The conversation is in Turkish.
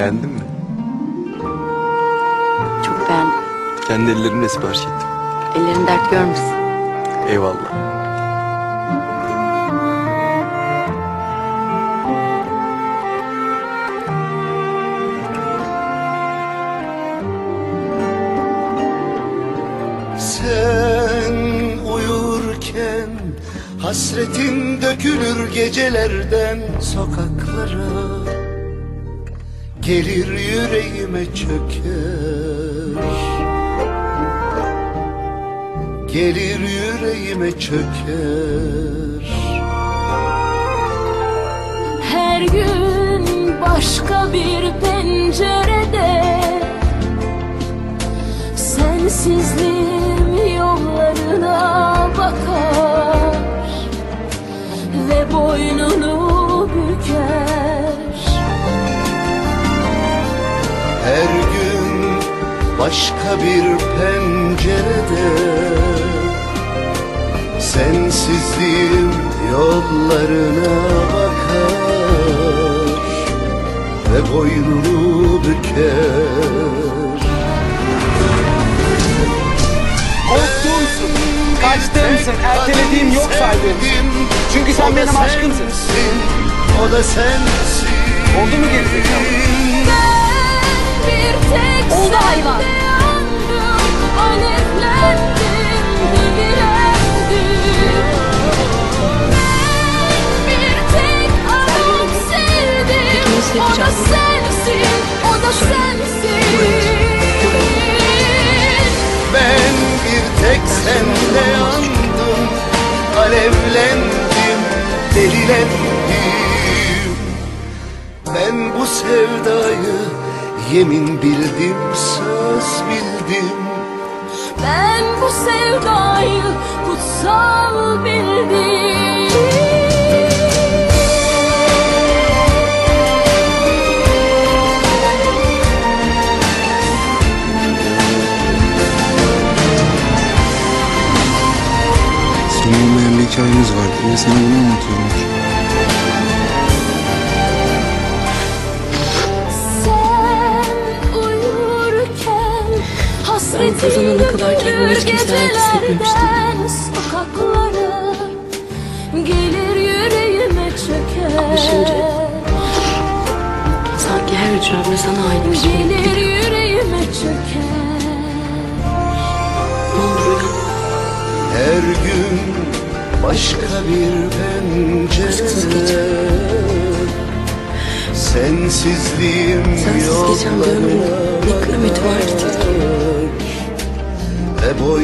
Beğendin mi? Çok beğendim. Kendi ellerimle sipariş ettim. Ellerin dert görmüşsün. Eyvallah. Sen uyurken hasretin dökülür gecelerden sokaklara Gelir yüreğime çöker. Gelir yüreğime çöker. Her gün başka bir pencerede Sensizliğim başka bir pencerede Sensizliğim yollarına bakar Ve boynunu büker Korktuğumsun, kaçtığımsın, ertelediğim yok saydığım. Çünkü sen benim aşkımsın. O da sensin Oldu mu gerizekalı? Delilendim Ben bu sevdayı yemin bildim, söz bildim. Ben bu sevdayı kutsal bildim. Son olmayan bir hikayemiz vardı. Ve sana bunu anlatıyorum. Zamana kadar kendimi hiç kimseye ait hissetmemiştim. gelir yüreğime çöker Ama şimdi sanki her hücremle sana aitmiş gibi. Gelir yüreğime çöker Ne olur uyan. Her gün başka bir pencere Sensizliğim Sensiz geçen bir ömrün ne kıymeti var Boy.